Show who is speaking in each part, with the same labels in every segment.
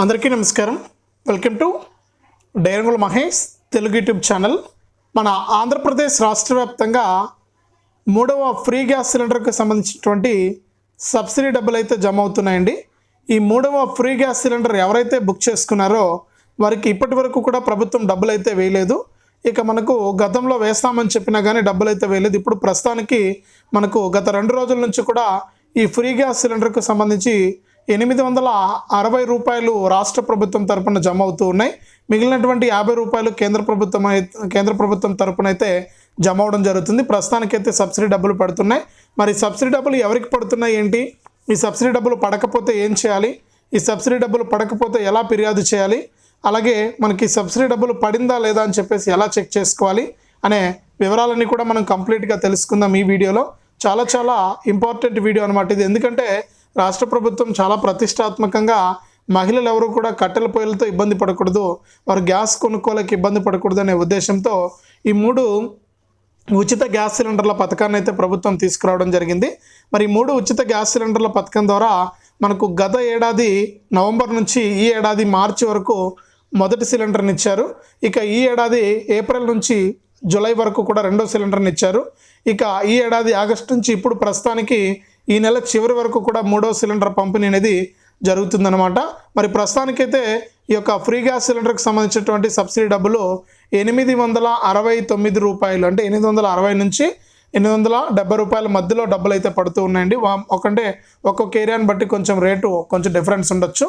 Speaker 1: అందరికీ నమస్కారం. Welcome to డైరంగుల Mahesh Telugu YouTube channel. మన ఆంధ్రప్రదేశ్ రాష్ట్ర వ్యాప్తంగా మూడవ ఫ్రీ గ్యాస్ సిలిండర్కు సంబంధించినటువంటి సబ్సిడీ డబ్బులు అయితే జమ అవుతున్నాయండి ఈ మూడవ ఫ్రీ గ్యాస్ సిలిండర్ ఎవరైతే బుక్ చేసుకున్నారో వారికి ఇప్పటి వరకు కూడా ప్రభుత్వం డబ్బులు అయితే వేయలేదు. ఇక మనకు గతంలో వేస్తామని చెప్పినా కానీ డబ్బులు అయితే వేయలేదు. ఇప్పుడు ప్రస్తుతానికి మనకు గత రెండు రోజుల నుంచి కూడా ఈ ఫ్రీ గ్యాస్ సిలిండర్కు సంబంధించి ఎనిమిది వందల అరవై రూపాయలు రాష్ట్ర ప్రభుత్వం తరపున జమ అవుతూ ఉన్నాయి. మిగిలినటువంటి యాభై రూపాయలు కేంద్ర ప్రభుత్వం అయితే కేంద్ర ప్రభుత్వం తరపున అయితే జమ అవడం జరుగుతుంది. ప్రస్తుతానికైతే సబ్సిడీ డబ్బులు పడుతున్నాయి. మరి సబ్సిడీ డబ్బులు ఎవరికి పడుతున్నాయి ఏంటి? ఈ సబ్సిడీ డబ్బులు పడకపోతే ఏం చేయాలి? ఈ సబ్సిడీ డబ్బులు పడకపోతే ఎలా ఫిర్యాదు చేయాలి? అలాగే మనకి సబ్సిడీ డబ్బులు పడిందా లేదా అని చెప్పేసి ఎలా చెక్ చేసుకోవాలి? అనే వివరాలన్నీ కూడా మనం కంప్లీట్గా తెలుసుకుందాం ఈ వీడియోలో. చాలా చాలా ఇంపార్టెంట్ వీడియో అనమాట ఇది. ఎందుకంటే రాష్ట్ర ప్రభుత్వం చాలా ప్రతిష్టాత్మకంగా మహిళలు ఎవరు కూడా కట్టెల పొయ్యిలతో ఇబ్బంది పడకూడదు వారు గ్యాస్ కొనుక్కోలేక ఇబ్బంది పడకూడదు అనే ఉద్దేశంతో ఈ మూడు ఉచిత గ్యాస్ సిలిండర్ల పథకాన్ని అయితే ప్రభుత్వం తీసుకురావడం జరిగింది. మరి ఈ మూడు ఉచిత గ్యాస్ సిలిండర్ల పథకం ద్వారా మనకు గత ఏడాది నవంబర్ నుంచి ఈ ఏడాది మార్చి వరకు మొదటి సిలిండర్ని ఇచ్చారు. ఇక ఈ ఏడాది ఏప్రిల్ నుంచి జూలై వరకు కూడా రెండో సిలిండర్ని ఇచ్చారు. ఇక ఈ ఏడాది ఆగస్టు నుంచి ఇప్పుడు ప్రస్తుతానికి ఈ నెల చివరి వరకు కూడా మూడో సిలిండర్ పంపిణీ అనేది జరుగుతుందన్నమాట. మరి ప్రస్తుతానికైతే ఈ యొక్క ఫ్రీ గ్యాస్ సిలిండర్కి సంబంధించినటువంటి సబ్సిడీ డబ్బులు ఎనిమిది వందల అరవై తొమ్మిది రూపాయలు అంటే ఎనిమిది వందల అరవై నుంచి ఎనిమిది వందల డెబ్బై రూపాయల మధ్యలో డబ్బులు అయితే పడుతూ ఉన్నాయండి. ఒకంటే ఒక్కొక్క ఏరియాని బట్టి కొంచెం రేటు కొంచెం డిఫరెన్స్ ఉండొచ్చు.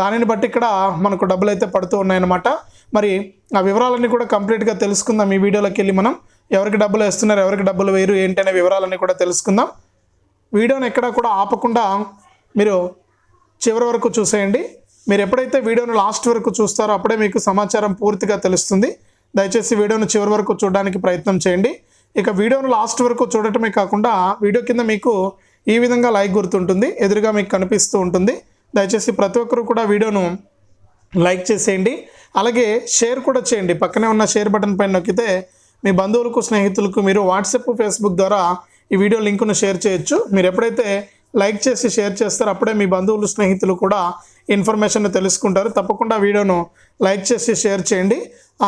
Speaker 1: దానిని బట్టి ఇక్కడ మనకు డబ్బులు అయితే పడుతూ ఉన్నాయన్నమాట. మరి ఆ వివరాలన్నీ కూడా కంప్లీట్గా తెలుసుకుందాం ఈ వీడియోలోకి వెళ్ళి మనం. ఎవరికి డబ్బులు వేస్తున్నారు ఎవరికి డబ్బులు వేరు ఏంటనే వివరాలన్నీ కూడా తెలుసుకుందాం. వీడియోని ఎక్కడా కూడా ఆపకుండా మీరు చివరి వరకు చూసేయండి. మీరు ఎప్పుడైతే వీడియోను లాస్ట్ వరకు చూస్తారో అప్పుడే మీకు సమాచారం పూర్తిగా తెలుస్తుంది. దయచేసి వీడియోను చివరి వరకు చూడడానికి ప్రయత్నం చేయండి. ఇక వీడియోను లాస్ట్ వరకు చూడటమే కాకుండా వీడియో కింద మీకు ఈ విధంగా లైక్ గుర్తుంటుంది ఎదురుగా మీకు కనిపిస్తూ ఉంటుంది. దయచేసి ప్రతి ఒక్కరు కూడా వీడియోను లైక్ చేసేయండి. అలాగే షేర్ కూడా చేయండి. పక్కనే ఉన్న షేర్ బటన్ పైన నొక్కితే మీ బంధువులకు స్నేహితులకు మీరు వాట్సాప్ ఫేస్బుక్ ద్వారా ఈ వీడియో లింకును షేర్ చేయొచ్చు. మీరు ఎప్పుడైతే లైక్ చేసి షేర్ చేస్తారో అప్పుడే మీ బంధువులు స్నేహితులు కూడా ఇన్ఫర్మేషన్ తెలుసుకుంటారు. తప్పకుండా వీడియోను లైక్ చేసి షేర్ చేయండి.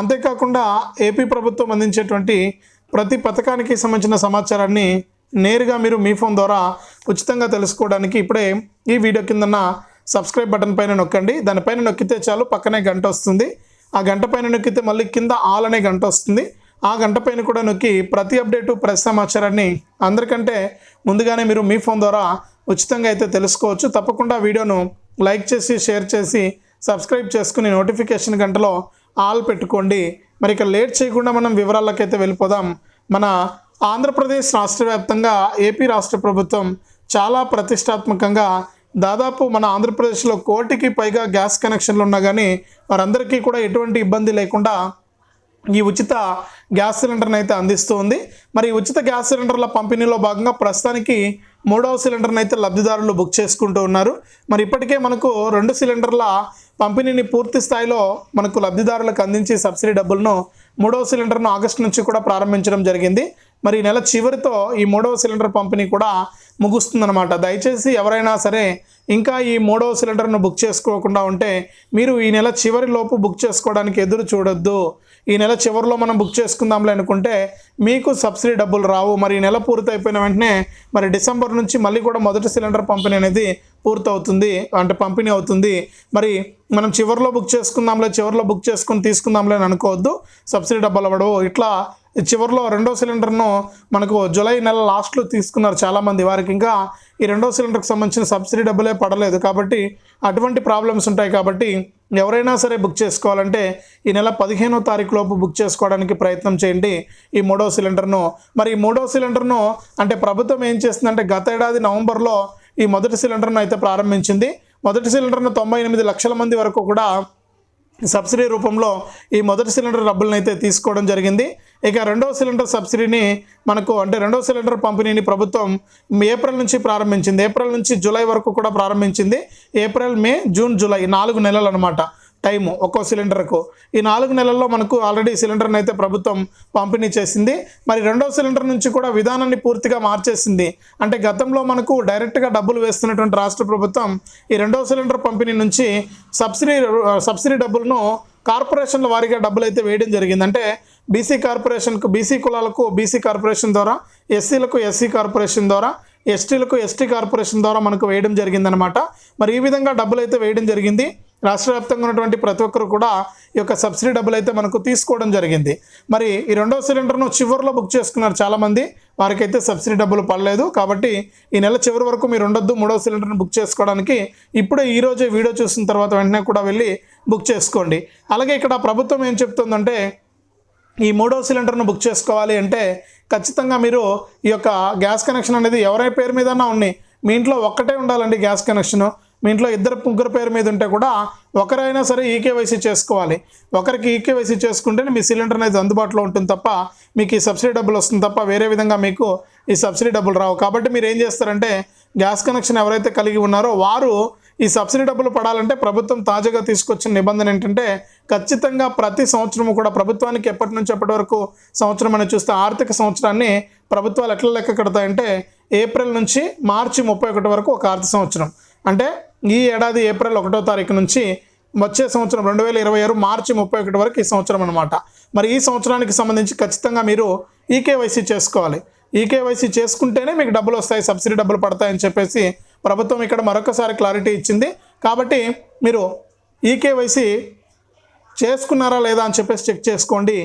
Speaker 1: అంతేకాకుండా ఏపీ ప్రభుత్వం అందించేటువంటి ప్రతి పథకానికి సంబంధించిన సమాచారాన్ని నేరుగా మీరు మీ ఫోన్ ద్వారా ఉచితంగా తెలుసుకోవడానికి ఇప్పుడే ఈ వీడియో కిందన్న సబ్స్క్రైబ్ బటన్ పైన నొక్కండి. దానిపైన నొక్కితే చాలు పక్కనే గంట వస్తుంది. ఆ గంట పైన నొక్కితే మళ్ళీ కింద ఆల్ అనే గంట వస్తుంది. ఆ గంట పైన కూడా నొక్కి ప్రతి అప్డేటు ప్రతి సమాచారాన్ని అందరికంటే ముందుగానే మీరు మీ ఫోన్ ద్వారా ఉచితంగా అయితే తెలుసుకోవచ్చు. తప్పకుండా వీడియోను లైక్ చేసి షేర్ చేసి సబ్స్క్రైబ్ చేసుకుని నోటిఫికేషన్ గంటలో ఆల్ పెట్టుకోండి. మరి ఇక లేట్ చేయకుండా మనం వివరాలకైతే వెళ్ళిపోదాం. మన ఆంధ్రప్రదేశ్ రాష్ట్ర వ్యాప్తంగా ఏపీ రాష్ట్ర ప్రభుత్వం చాలా ప్రతిష్టాత్మకంగా దాదాపు మన ఆంధ్రప్రదేశ్లో కోటికి పైగా గ్యాస్ కనెక్షన్లు ఉన్నా కానీ వారందరికీ కూడా ఎటువంటి ఇబ్బంది లేకుండా ఈ ఉచిత గ్యాస్ సిలిండర్ని అయితే అందిస్తూ ఉంది మరి ఉచిత గ్యాస్ సిలిండర్ల పంపిణీలో భాగంగా ప్రస్తుతానికి మూడవ సిలిండర్ని అయితే లబ్ధిదారులు బుక్ చేసుకుంటూ ఉన్నారు. మరి ఇప్పటికే మనకు రెండు సిలిండర్ల పంపిణీని పూర్తి స్థాయిలో మనకు లబ్ధిదారులకు అందించి సబ్సిడీ డబ్బులను మూడవ సిలిండర్ను ఆగస్టు నుంచి కూడా ప్రారంభించడం జరిగింది. మరి ఈ నెల చివరితో ఈ మూడవ సిలిండర్ పంపిణీ కూడా ముగుస్తుందన్నమాట. దయచేసి ఎవరైనా సరే ఇంకా ఈ మూడవ సిలిండర్ను బుక్ చేసుకోకుండా ఉంటే మీరు ఈ నెల చివరిలోపు బుక్ చేసుకోవడానికి ఎదురు చూడొద్దు. ఈ నెల చివరిలో మనం బుక్ చేసుకుందాంలే అనుకుంటే మీకు సబ్సిడీ డబ్బులు రావు. మరి నెల నెల పూర్తయిపోయిన వెంటనే మరి డిసెంబర్ నుంచి మళ్ళీ కూడా మొదటి సిలిండర్ పంపిణీ అనేది పూర్తవుతుంది. అంటే పంపిణీ అవుతుంది. మరి మనం చివరిలో బుక్ చేసుకుందాంలే చివరిలో బుక్ చేసుకుని తీసుకుందాంలే అని అనుకోవద్దు. సబ్సిడీ డబ్బులు అవ్వడవు. ఇట్లా చివరిలో రెండో సిలిండర్ను మనకు జూలై నెల లాస్ట్లో తీసుకున్నారు చాలామంది. వారికి ఇంకా ఈ రెండో సిలిండర్కి సంబంధించిన సబ్సిడీ డబ్బులే పడలేదు. కాబట్టి అటువంటి ప్రాబ్లమ్స్ ఉంటాయి కాబట్టి ఎవరైనా సరే బుక్ చేసుకోవాలంటే ఈ నెల పదిహేనో తారీఖు లోపు బుక్ చేసుకోవడానికి ప్రయత్నం చేయండి ఈ మూడో సిలిండర్ను. మరి ఈ మూడో సిలిండర్ను అంటే ప్రభుత్వం ఏం చేస్తుందంటే గత ఏడాది నవంబర్లో ఈ మొదటి సిలిండర్ను అయితే ప్రారంభించింది. మొదటి సిలిండర్ను తొంభై ఎనిమిది లక్షల మంది వరకు కూడా సబ్సిడీ రూపంలో ఈ మొదటి సిలిండర్ డబ్బులను అయితే తీసుకోవడం జరిగింది. ఇక రెండవ సిలిండర్ సబ్సిడీని మనకు అంటే రెండవ సిలిండర్ పంపిణీని ప్రభుత్వం ఏప్రిల్ నుంచి ప్రారంభించింది. ఏప్రిల్ నుంచి జూలై వరకు కూడా ప్రారంభించింది. ఏప్రిల్ మే జూన్ జూలై నాలుగు నెలలు అనమాట టైము ఒక్కో సిలిండర్కు. ఈ నాలుగు నెలల్లో మనకు ఆల్రెడీ సిలిండర్ని అయితే ప్రభుత్వం పంపిణీ చేసింది. మరి రెండో సిలిండర్ నుంచి కూడా విధానాన్ని పూర్తిగా మార్చేసింది. అంటే గతంలో మనకు డైరెక్ట్గా డబ్బులు వేస్తున్నటువంటి రాష్ట్ర ప్రభుత్వం ఈ రెండో సిలిండర్ పంపిణీ నుంచి సబ్సిడీ సబ్సిడీ డబ్బులను కార్పొరేషన్ల వారీగా డబ్బులు అయితే వేయడం జరిగింది. అంటే బీసీ కార్పొరేషన్కు బీసీ కులాలకు బీసీ కార్పొరేషన్ ద్వారా ఎస్సీలకు ఎస్సీ కార్పొరేషన్ ద్వారా ఎస్టీలకు ఎస్టీ కార్పొరేషన్ ద్వారా మనకు వేయడం జరిగిందనమాట మరి ఈ విధంగా డబ్బులు అయితే వేయడం జరిగింది. రాష్ట్ర వ్యాప్తంగా ఉన్నటువంటి ప్రతి ఒక్కరు కూడా ఈ యొక్క సబ్సిడీ డబ్బులు అయితే మనకు తీసుకోవడం జరిగింది. మరి ఈ రెండో సిలిండర్ను చివరిలో బుక్ చేసుకున్నారు చాలామంది. వారికైతే సబ్సిడీ డబ్బులు పడలేదు. కాబట్టి ఈ నెల చివరి వరకు మీరు ఉండొద్దు. మూడో సిలిండర్ను బుక్ చేసుకోవడానికి ఇప్పుడే ఈ రోజే వీడియో చూసిన తర్వాత వెంటనే కూడా వెళ్ళి బుక్ చేసుకోండి. అలాగే ఇక్కడ ప్రభుత్వం ఏం చెప్తుందంటే ఈ మూడో సిలిండర్ను బుక్ చేసుకోవాలి అంటే ఖచ్చితంగా మీరు ఈ యొక్క గ్యాస్ కనెక్షన్ అనేది ఎవరి పేరు మీదన్నా ఉన్నాయి మీ ఇంట్లో ఒక్కటే ఉండాలండి గ్యాస్ కనెక్షను. మీ ఇంట్లో ఇద్దరు ముగ్గురు పేరు మీద ఉంటే కూడా ఒకరైనా సరే ఈకేవైసీ చేసుకోవాలి. ఒకరికి ఈకేవైసీ చేసుకుంటేనే మీ సిలిండర్ అనేది అందుబాటులో ఉంటుంది తప్ప మీకు ఈ సబ్సిడీ డబ్బులు వస్తుంది తప్ప వేరే విధంగా మీకు ఈ సబ్సిడీ డబ్బులు రావు. కాబట్టి మీరు ఏం చేస్తారంటే గ్యాస్ కనెక్షన్ ఎవరైతే కలిగి ఉన్నారో వారు ఈ సబ్సిడీ డబ్బులు పడాలంటే ప్రభుత్వం తాజాగా తీసుకొచ్చిన నిబంధన ఏంటంటే ఖచ్చితంగా ప్రతి సంవత్సరం కూడా ప్రభుత్వానికి ఎప్పటి నుంచి ఎప్పటి వరకు సంవత్సరం అని చూస్తే ఆర్థిక సంవత్సరాన్ని ప్రభుత్వాలు ఎట్లా లెక్క కడతాయంటే ఏప్రిల్ నుంచి మార్చి ముప్పై ఒకటి వరకు ఒక ఆర్థిక సంవత్సరం. అంటే ఈ ఏడాది ఏప్రిల్ ఒకటో తారీఖు నుంచి వచ్చే సంవత్సరం రెండు వేల ఇరవై ఆరు మార్చి ముప్పై ఒకటి వరకు ఈ సంవత్సరం అనమాట మరి ఈ సంవత్సరానికి సంబంధించి ఖచ్చితంగా మీరు ఈకేవైసీ చేసుకోవాలి. ఈకేవైసీ చేసుకుంటేనే మీకు డబ్బులు వస్తాయి సబ్సిడీ డబ్బులు పడతాయని చెప్పేసి ప్రభుత్వం ఇక్కడ మరొకసారి క్లారిటీ ఇచ్చింది. కాబట్టి మీరు ఈకేవైసీ చేసుకున్నారా లేదా అని చెప్పేసి చెక్ చేసుకోండి.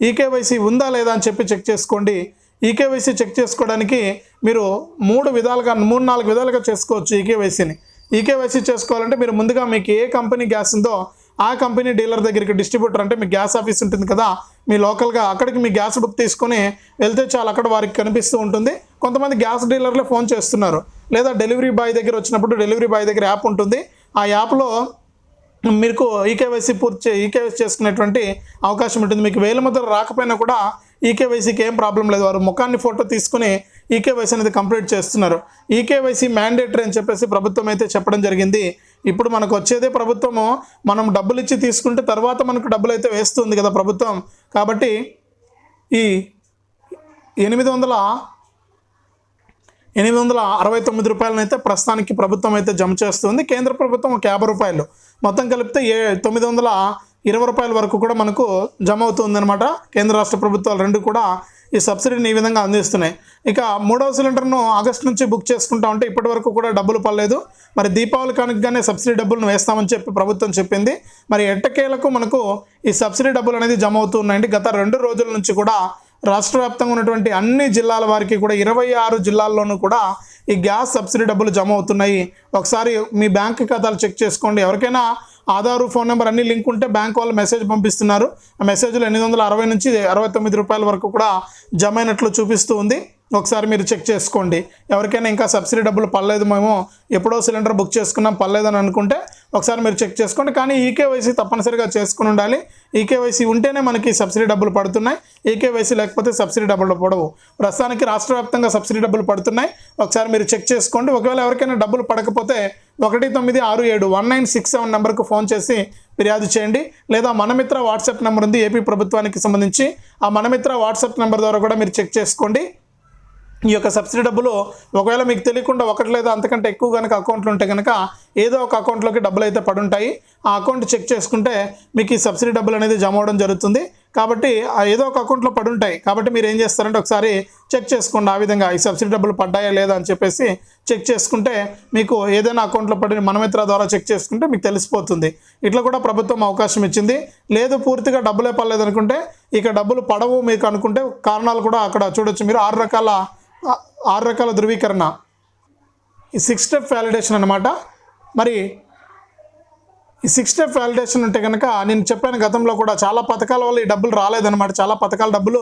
Speaker 1: ఈకేవైసీ ఉందా లేదా అని చెప్పి చెక్ చేసుకోండి. ఈకేవైసీ చెక్ చేసుకోవడానికి మీరు మూడు విధాలుగా మూడు నాలుగు విధాలుగా చేసుకోవచ్చు ఈకేవైసీని. ఈకేవైసీ చేసుకోవాలంటే మీరు ముందుగా మీకు ఏ కంపెనీ గ్యాస్ ఉందో ఆ కంపెనీ డీలర్ దగ్గరికి డిస్ట్రిబ్యూటర్ అంటే మీ గ్యాస్ ఆఫీస్ ఉంటుంది కదా మీ లోకల్గా అక్కడికి మీ గ్యాస్ బుక్ తీసుకొని వెళ్తే చాలు అక్కడ వారికి కనిపిస్తూ ఉంటుంది. కొంతమంది గ్యాస్ డీలర్లే ఫోన్ చేస్తున్నారు. లేదా డెలివరీ బాయ్ దగ్గర వచ్చినప్పుడు డెలివరీ బాయ్ దగ్గర యాప్ ఉంటుంది. ఆ యాప్లో మీకు ఈకేవైసీ పూర్తి ఈకేవైసీ చేసుకునేటువంటి అవకాశం ఉంటుంది. మీకు వేల ముద్ర రాకపోయినా కూడా ఈకేవైసీకి ఏం ప్రాబ్లం లేదు. వారు ముఖాన్ని ఫోటో తీసుకుని ఈకేవైసీ అనేది కంప్లీట్ చేస్తున్నారు. ఈకేవైసీ మ్యాండేటరీ అని చెప్పేసి ప్రభుత్వం అయితే చెప్పడం జరిగింది. ఇప్పుడు మనకు వచ్చేదే ప్రభుత్వము మనం డబ్బులు ఇచ్చి తీసుకుంటే తర్వాత మనకు డబ్బులు అయితే వేస్తుంది కదా ప్రభుత్వం. కాబట్టి ఈ ఎనిమిది వందల ఎనిమిది వందల అరవై తొమ్మిది రూపాయలనైతే ప్రస్తుతానికి ప్రభుత్వం అయితే జమ చేస్తుంది. కేంద్ర ప్రభుత్వం ఒక యాభై రూపాయలు. మొత్తం కలిపితే ఏ తొమ్మిది వందల ఇరవై రూపాయల వరకు కూడా మనకు జమ అవుతుందన్నమాట కేంద్ర రాష్ట్ర ప్రభుత్వాలు రెండు కూడా ఈ సబ్సిడీని ఈ విధంగా అందిస్తున్నాయి. ఇక మూడవ సిలిండర్ను ఆగస్టు నుంచి బుక్ చేసుకుంటా ఉంటే ఇప్పటి వరకు కూడా డబ్బులు పడలేదు. మరి దీపావళి కనుకగానే సబ్సిడీ డబ్బులను వేస్తామని చెప్పి ప్రభుత్వం చెప్పింది. మరి ఎట్టకేలకు మనకు ఈ సబ్సిడీ డబ్బులు అనేది జమ అవుతున్నాయండి. గత రెండు రోజుల నుంచి కూడా రాష్ట్ర వ్యాప్తంగా ఉన్నటువంటి అన్ని జిల్లాల వారికి కూడా ఇరవై ఆరు జిల్లాల్లోనూ కూడా ఈ గ్యాస్ సబ్సిడీ డబ్బులు జమ అవుతున్నాయి. ఒకసారి మీ బ్యాంక్ ఖాతాలు చెక్ చేసుకోండి. ఎవరికైనా ఆధారు ఫోన్ నెంబర్ అన్ని లింక్ ఉంటే బ్యాంక్ వాళ్ళు మెసేజ్ పంపిస్తున్నారు. ఆ మెసేజ్లో ఎనిమిది వందల అరవై నుంచి అరవై తొమ్మిది రూపాయల వరకు కూడా జమ అయినట్లు చూపిస్తూ ఉంది. ఒకసారి మీరు చెక్ చేసుకోండి. ఎవరికైనా ఇంకా సబ్సిడీ డబ్బులు పర్లేదు మేము ఎప్పుడో సిలిండర్ బుక్ చేసుకున్నాం పర్లేదని అనుకుంటే ఒకసారి మీరు చెక్ చేసుకోండి. కానీ ఈకేవైసీ తప్పనిసరిగా చేసుకుని ఉండాలి. ఈకేవైసీ ఉంటేనే మనకి సబ్సిడీ డబ్బులు పడుతున్నాయి. ఈకేవైసీ లేకపోతే సబ్సిడీ డబ్బులు పడవు. ప్రస్తుతానికి రాష్ట్ర వ్యాప్తంగా సబ్సిడీ డబ్బులు పడుతున్నాయి. ఒకసారి మీరు చెక్ చేసుకోండి. ఒకవేళ ఎవరికైనా డబ్బులు పడకపోతే ఒకటి తొమ్మిది ఆరు ఏడు వన్ నైన్ సిక్స్ సెవెన్ నెంబర్కు ఫోన్ చేసి ఫిర్యాదు చేయండి. లేదా మనమిత్ర వాట్సాప్ నెంబర్ ఉంది ఏపీ ప్రభుత్వానికి సంబంధించి. ఆ మనమిత్ర వాట్సాప్ నెంబర్ ద్వారా కూడా మీరు చెక్ చేసుకోండి. ఈ యొక్క సబ్సిడీ డబ్బులు ఒకవేళ మీకు తెలియకుండా ఒకటి లేదా అంతకంటే ఎక్కువ కనుక అకౌంట్లు ఉంటే కనుక ఏదో ఒక అకౌంట్లోకి డబ్బులు అయితే పడుంటాయి. ఆ అకౌంట్ చెక్ చేసుకుంటే మీకు ఈ సబ్సిడీ డబ్బులు అనేది జమ అవడం జరుగుతుంది. కాబట్టి ఆ ఏదో ఒక అకౌంట్లో పడుంటాయి. కాబట్టి మీరు ఏం చేస్తారంటే ఒకసారి చెక్ చేసుకోండి. ఆ విధంగా ఈ సబ్సిడీ డబ్బులు పడ్డాయా లేదా అని చెప్పేసి చెక్ చేసుకుంటే మీకు ఏదైనా అకౌంట్లో పడిన మనమిత్ర ద్వారా చెక్ చేసుకుంటే మీకు తెలిసిపోతుంది. ఇట్లా కూడా ప్రభుత్వం అవకాశం ఇచ్చింది. లేదు పూర్తిగా డబ్బులే పడలేదు అనుకుంటే ఇక డబ్బులు పడవు మీకు అనుకుంటే కారణాలు కూడా అక్కడ చూడొచ్చు. మీరు ఆరు రకాల ఆరు రకాల ధృవీకరణ. ఈ సిక్స్ స్టెప్ వ్యాలిడేషన్ అనమాట మరి ఈ సిక్స్ స్టెప్ వ్యాలిడేషన్ ఉంటే కనుక నేను చెప్పాను గతంలో కూడా చాలా పథకాల వల్ల ఈ డబ్బులు రాలేదన్నమాట. చాలా పథకాల డబ్బులు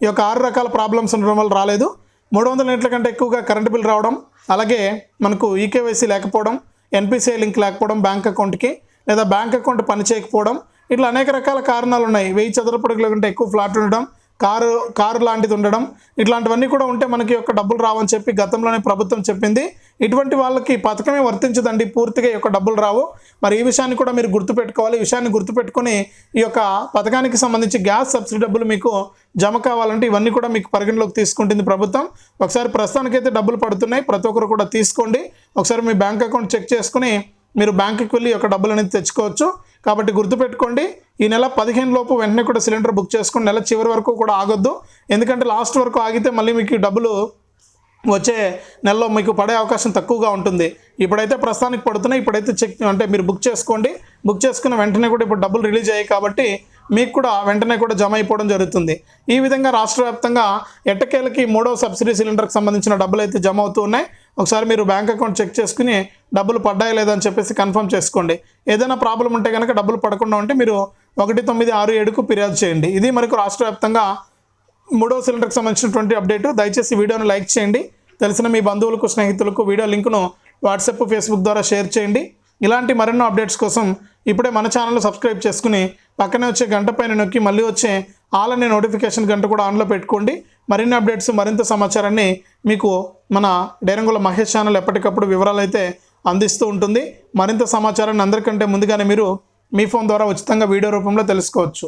Speaker 1: ఈ యొక్క ఆరు రకాల ప్రాబ్లమ్స్ ఉండడం వల్ల రాలేదు. మూడు వందల యూనిట్ల కంటే ఎక్కువగా కరెంటు బిల్ రావడం అలాగే మనకు ఈకేవైసీ లేకపోవడం ఎన్పిసిఐ లింక్ లేకపోవడం బ్యాంక్ అకౌంట్కి లేదా బ్యాంక్ అకౌంట్ పనిచేయకపోవడం ఇట్లా అనేక రకాల కారణాలు ఉన్నాయి. వెయ్యి చదరపు అడుగుల కంటే ఎక్కువ ఫ్లాట్ ఉండడం కారు కారు లాంటిది ఉండడం ఇట్లాంటివన్నీ కూడా ఉంటే మనకి యొక్క డబ్బులు రావని చెప్పి గతంలోనే ప్రభుత్వం చెప్పింది. ఇటువంటి వాళ్ళకి పథకమే వర్తించదండి పూర్తిగా యొక్క డబ్బులు రావు. మరి ఈ విషయాన్ని కూడా మీరు గుర్తుపెట్టుకోవాలి. ఈ విషయాన్ని గుర్తుపెట్టుకొని ఈ యొక్క పథకానికి సంబంధించి గ్యాస్ సబ్సిడీ డబ్బులు మీకు జమ కావాలంటే ఇవన్నీ కూడా మీకు పరిగణలోకి తీసుకుంటుంది ప్రభుత్వం. ఒకసారి ప్రస్తుతానికైతే డబ్బులు పడుతున్నాయి ప్రతి ఒక్కరు కూడా తీసుకోండి. ఒకసారి మీ బ్యాంక్ అకౌంట్ చెక్ చేసుకుని మీరు బ్యాంకుకి వెళ్ళి యొక్క డబ్బులు అనేది తెచ్చుకోవచ్చు. కాబట్టి గుర్తుపెట్టుకోండి ఈ నెల పదిహేను లోపు వెంటనే కూడా సిలిండర్ బుక్ చేసుకుని నెల చివరి వరకు కూడా ఆగొద్దు. ఎందుకంటే లాస్ట్ వరకు ఆగితే మళ్ళీ మీకు డబ్బులు వచ్చే నెలలో మీకు పడే అవకాశం తక్కువగా ఉంటుంది. ఇప్పుడైతే ప్రస్తుతానికి పడుతున్నాయి ఇప్పుడైతే చెక్ అంటే మీరు బుక్ చేసుకోండి. బుక్ చేసుకున్న వెంటనే కూడా ఇప్పుడు డబ్బులు రిలీజ్ అయ్యాయి కాబట్టి మీకు కూడా వెంటనే కూడా జమ అయిపోవడం జరుగుతుంది. ఈ విధంగా రాష్ట్ర వ్యాప్తంగా ఎట్టకేలకి మూడో సబ్సిడీ సిలిండర్కి సంబంధించిన డబ్బులు అయితే జమ అవుతూ ఉన్నాయి. ఒకసారి మీరు బ్యాంక్ అకౌంట్ చెక్ చేసుకుని డబ్బులు పడ్డాయి లేదని చెప్పేసి కన్ఫర్మ్ చేసుకోండి. ఏదైనా ప్రాబ్లం ఉంటే కనుక డబ్బులు పడకుండా ఉంటే మీరు ఒకటి తొమ్మిది ఆరు ఏడుకు ఫిర్యాదు చేయండి. ఇది మనకు రాష్ట్ర వ్యాప్తంగా మూడో సిలిండర్కి సంబంధించినటువంటి అప్డేట్. దయచేసి వీడియోను లైక్ చేయండి. తెలిసిన మీ బంధువులకు స్నేహితులకు వీడియో లింకును వాట్సాప్ ఫేస్బుక్ ద్వారా షేర్ చేయండి. ఇలాంటి మరెన్నో అప్డేట్స్ కోసం ఇప్పుడే మన ఛానల్ సబ్స్క్రైబ్ చేసుకుని పక్కనే వచ్చే గంట పైన నొక్కి మళ్ళీ వచ్చే ఆల్ అనే నోటిఫికేషన్ గంట కూడా ఆన్లో పెట్టుకోండి. మరిన్ని అప్డేట్స్ మరింత సమాచారాన్ని మీకు మన డైరంగుల మహేష్ ఛానల్ ఎప్పటికప్పుడు వివరాలు అయితే అందిస్తూ ఉంటుంది. మరింత సమాచారాన్ని అందరికంటే ముందుగానే మీరు మీ ఫోన్ ద్వారా ఉచితంగా వీడియో రూపంలో తెలుసుకోవచ్చు.